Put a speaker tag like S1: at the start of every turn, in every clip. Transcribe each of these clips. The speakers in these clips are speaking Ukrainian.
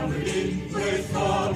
S1: down the be with all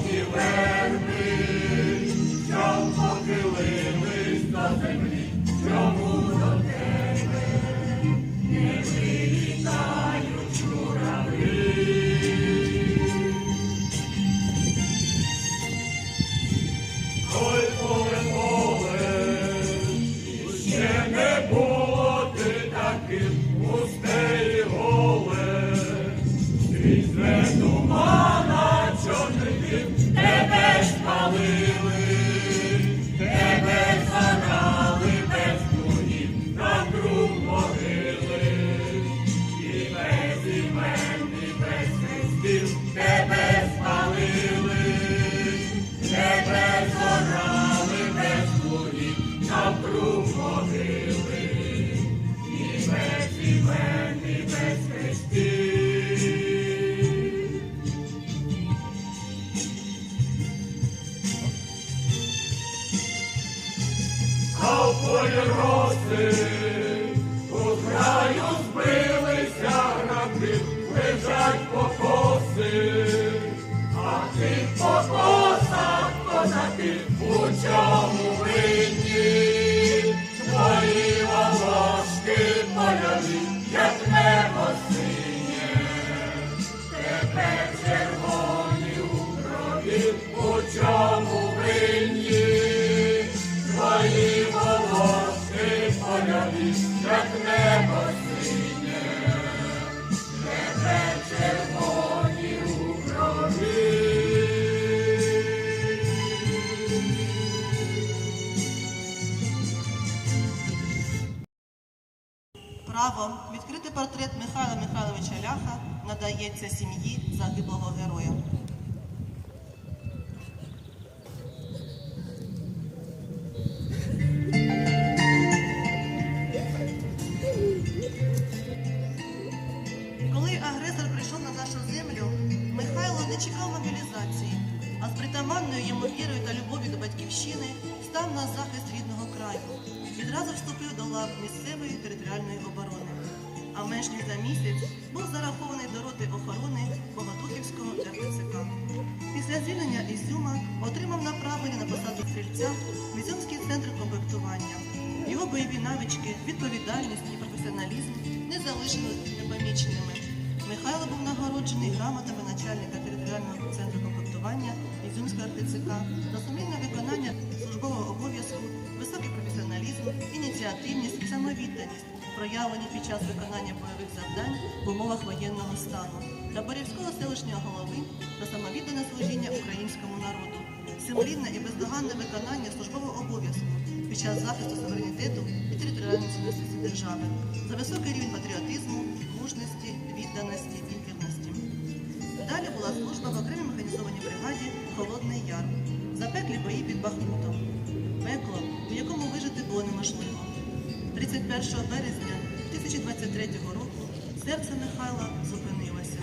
S1: роси, у краю збилися граби, лежать покоси, а ти покоса, козаки, у чому винні,
S2: Право відкрити портрет Михайла Михайловича Ляха надається сім'ї загиблого героя. Коли агресор прийшов на нашу землю, Михайло не чекав мобілізації, а з притаманною йому вірою та любов'ю до батьківщини став на захист рідного краю. Відразу вступив до лав місцевої територіальної оборони. А менш ніж за місяць був зарахований до роти охорони Богодухівського РТЦК. Після звільнення Ізюма отримав направлення на посаду стрільця в Ізюмський центр комплектування. Його бойові навички, відповідальність і професіоналізм не залишились непоміченими. Михайло був нагороджений грамотами начальника територіального центру комплектування Ізюмського РТЦК за сумлінне виконання службового обов'язку, високий професіоналізм, ініціативність самовідданість, проявлені під час виконання бойових завдань в умовах воєнного стану, та Борівського селищного голови за самовіддане служіння українському народу, сумлінне і бездоганне виконання службового обов'язку під час захисту суверенітету і територіальної цілісності держави, за високий рівень патріотизму, мужності, відданості і вірності. Далі була служба в окремій механізованій бригаді Холодний Яр, запеклі бої під Бахмутом, пекло, якому вижити було неможливо. 31 березня 2023 року серце Михайла зупинилося,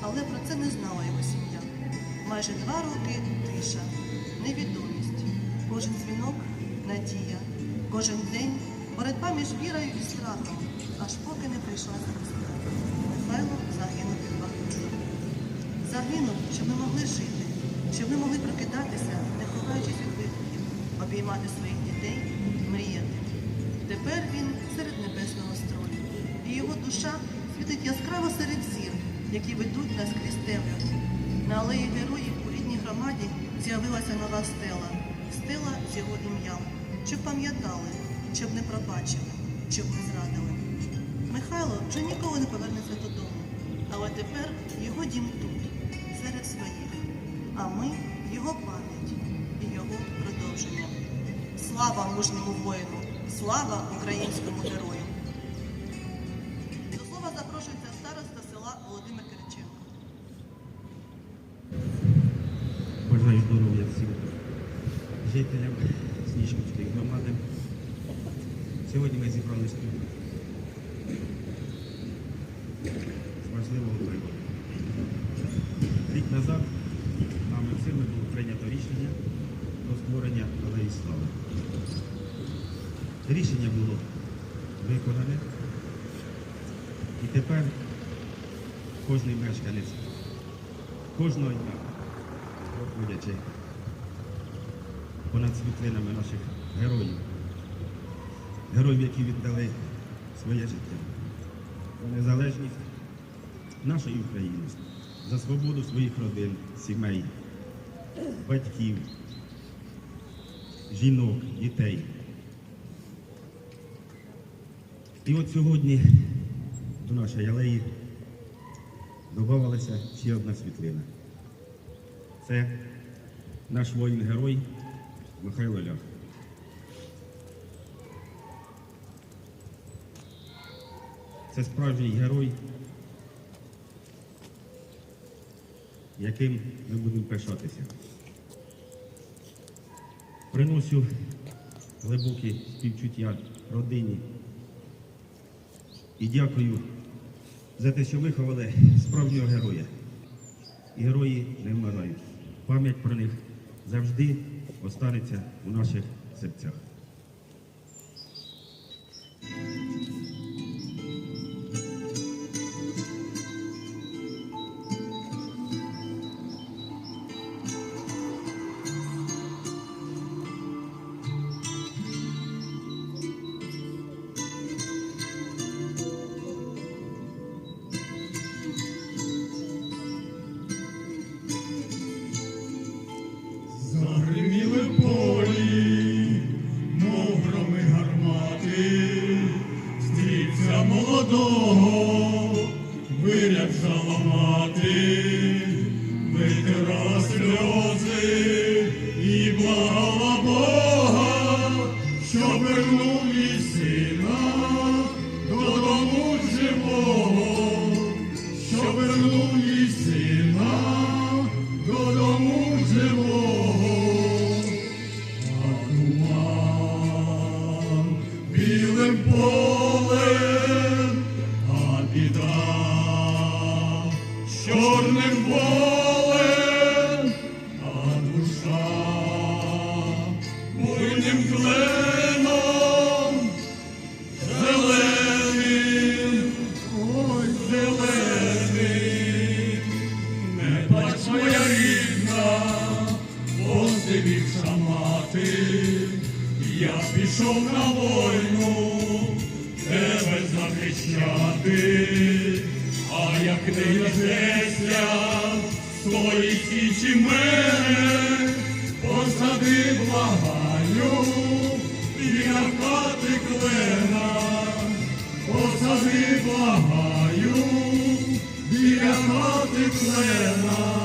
S2: але про це не знала його сім'я. Майже два роки тиша, невідомість, кожен дзвінок надія, кожен день боротьба між вірою і страхом, аж поки не прийшла звістка. Михайло загинув під Бахмутом. Загинув, щоб ми могли жити, щоб ми могли прокидатися, не ховаючись від викликів, обіймати своїх дітей, мріяти. Тепер він серед небесного строю, і його душа світить яскраво серед зір, які ведуть нас крізь темряву. На алеї героїв у рідній громаді з'явилася нова стела, стела з його ім'ям, щоб пам'ятали, щоб не пробачили, щоб не зрадили. Михайло вже ніколи не повернеться додому, але тепер його дім тут, серед своїх, а ми його продовження. Слава мужньому воїну! Слава українському герою! До слова запрошується староста села Володимир Кириченко.
S3: Бажаю здоров'я всім жителям Сніжківської громади. Сьогодні ми зібралися тут важливого приводу. Рік назад нами всіми було прийнято рішення про створення Алеї Слави. Рішення було виконане. І тепер кожний мешканець кожного дня проходячи понад світлинами наших героїв, героїв, які віддали своє життя за незалежність нашої України, за свободу своїх родин, сімей, батьків, жінок, дітей. І от сьогодні до нашої алеї додавалася ще одна світлина. Це наш воїн-герой Михайло Лях. Це справжній герой, яким ми будемо пишатися. Приношу глибокі співчуття родині і дякую за те, що виховали справжнього героя. Герої не вмирають. Пам'ять про них завжди останеться у наших серцях.
S1: Твої січі мене, посади благаю, біля хати клена, посади благаю, біля хати клена.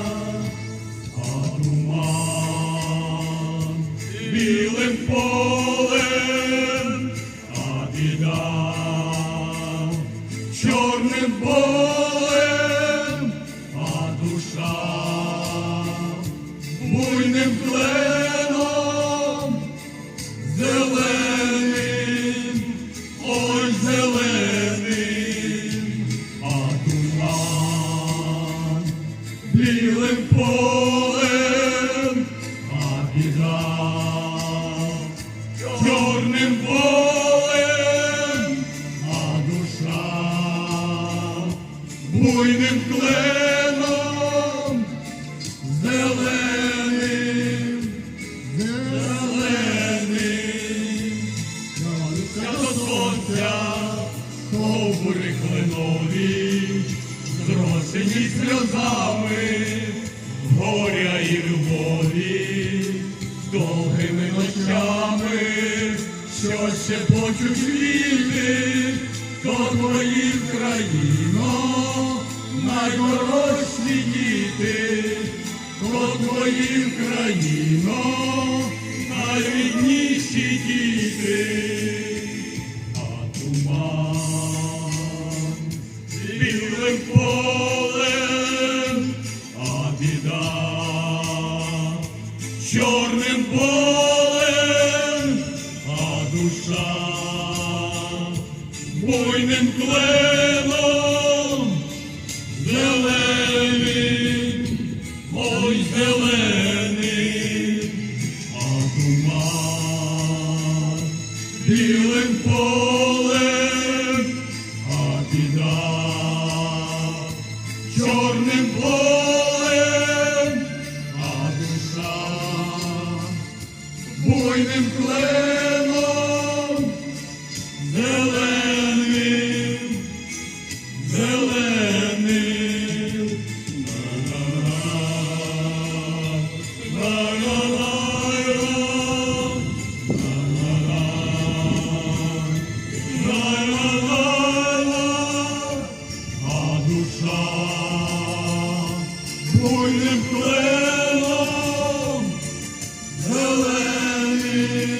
S1: що ще почуть віти то твої країно, найдорожчі діти, до твої країно, найрідніші діти, а туман. healing for. Brasil.